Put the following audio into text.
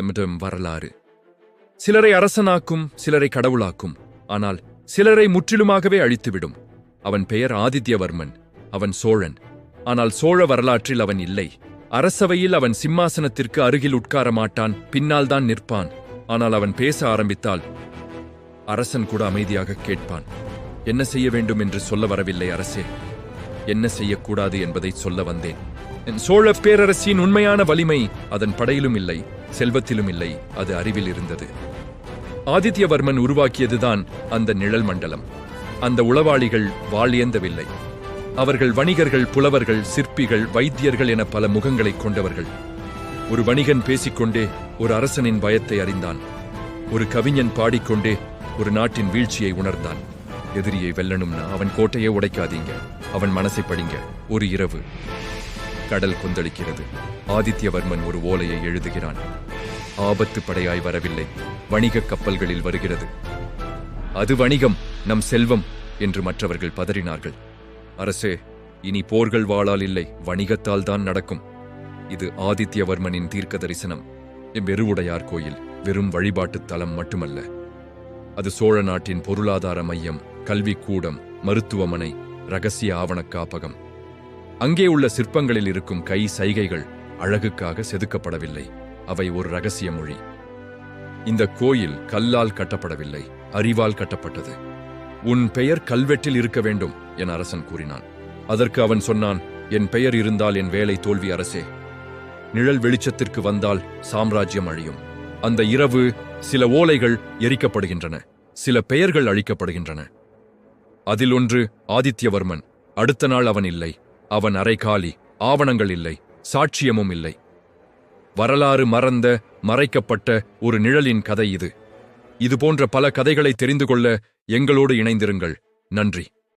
எம்மிடம் வரலாறு. சிலரை அரசனாக்கும் சிலரை கடவுளாக்கும். ஆனால் சிலரை முற்றிலுமாகவே அழித்துவிடும். அவன் பெயர் ஆதித்யவர்மன் அவன் சோழன். ஆனால் சோழ வரலாற்றில் அவன் இல்லை. அரசவையில் அவன் சிம்மாசனத்திற்கு அருகில் உட்கார மாட்டான் பின்னால் தான் நிற்பான். ஆனால் அவன் பேச ஆரம்பித்தால் அரசன் கூட அமைதியாக கேட்பான். என்ன செய்ய வேண்டும் என்று சொல்ல வரவில்லை அரசே. என்ன செய்யக்கூடாது என்பதை சொல்ல வந்தேன். என் சோழ பேரரசின் உண்மையான வலிமை அதன் படையிலும் இல்லை செல்வத்திலும் இல்லை அது அறிவில் இருந்தது. ஆதித்யவர்மன் உருவாக்கியதுதான் அந்த நிழல் மண்டலம். அந்த உளவாளிகள் வாழியந்தவில்லை அவர்கள் வணிகர்கள் புலவர்கள் சிற்பிகள் வைத்தியர்கள் என பல முகங்களைக் கொண்டவர்கள். ஒரு வணிகன் பேசிக்கொண்டே ஒரு அரசனின் பயத்தை அறிந்தான். ஒரு கவிஞன் பாடிக்கொண்டே ஒரு நாட்டின் வீழ்ச்சியை உணர்ந்தான். எதிரியை வெல்லணும்னா அவன் கோட்டையை உடைக்காதீங்க. அவன் மனசை படிங்க. ஒரு இரவு. கடல் கொந்தளிக்கிறது. ஆதித்யவர்மன் ஒரு ஓலையை எழுதுகிறான். ஆபத்து படையாய் வரவில்லை. வணிகக் கப்பல்களில் வருகிறது. அது வணிகம் நம் செல்வம் என்று மற்றவர்கள் பதறினார்கள். அரசே இனி போர்கள் வாளால் இல்லை. வணிகத்தால் தான் நடக்கும். இது ஆதித்யவர்மனின் தீர்க்க தரிசனம் எவ்வெருவுடையார் கோயில் வெறும் வழிபாட்டுத் தலம் மட்டுமல்ல. அது சோழ நாட்டின் பொருளாதார மையம். கல்விக்கூடம் மருத்துவமனை ரகசிய ஆவணக் காப்பகம். அங்கே உள்ள சிற்பங்களில் இருக்கும் கை சைகைகள் அழகுக்காக செதுக்கப்படவில்லை. அவை ஒரு ரகசிய மொழி. இந்த கோயில் கல்லால் கட்டப்படவில்லை அறிவால் கட்டப்பட்டது. உன் பெயர் கல்வெட்டில் இருக்க வேண்டும் என அரசன் கூறினான். அதற்கு அவன் சொன்னான் என் பெயர் இருந்தால் என் வேலை தோல்வி அரசே. நிழல் வெளிச்சத்திற்கு வந்தால் சாம்ராஜ்யம் அழியும். அந்த இரவு சில ஓலைகள் எரிக்கப்படுகின்றன சில பெயர்கள் அழிக்கப்படுகின்றன. அதில் ஒன்று ஆதித்யவர்மன். அடுத்த நாள் அவன் இல்லை. அவன் அரைகாலி ஆவணங்கள் இல்லை. சாட்சியமும் இல்லை. வரலாறு மறந்த மறைக்கப்பட்ட ஒரு நிழலின் கதை இது. இதுபோன்ற பல கதைகளை தெரிந்து கொள்ள எங்களோடு இணைந்திருங்கள். நன்றி.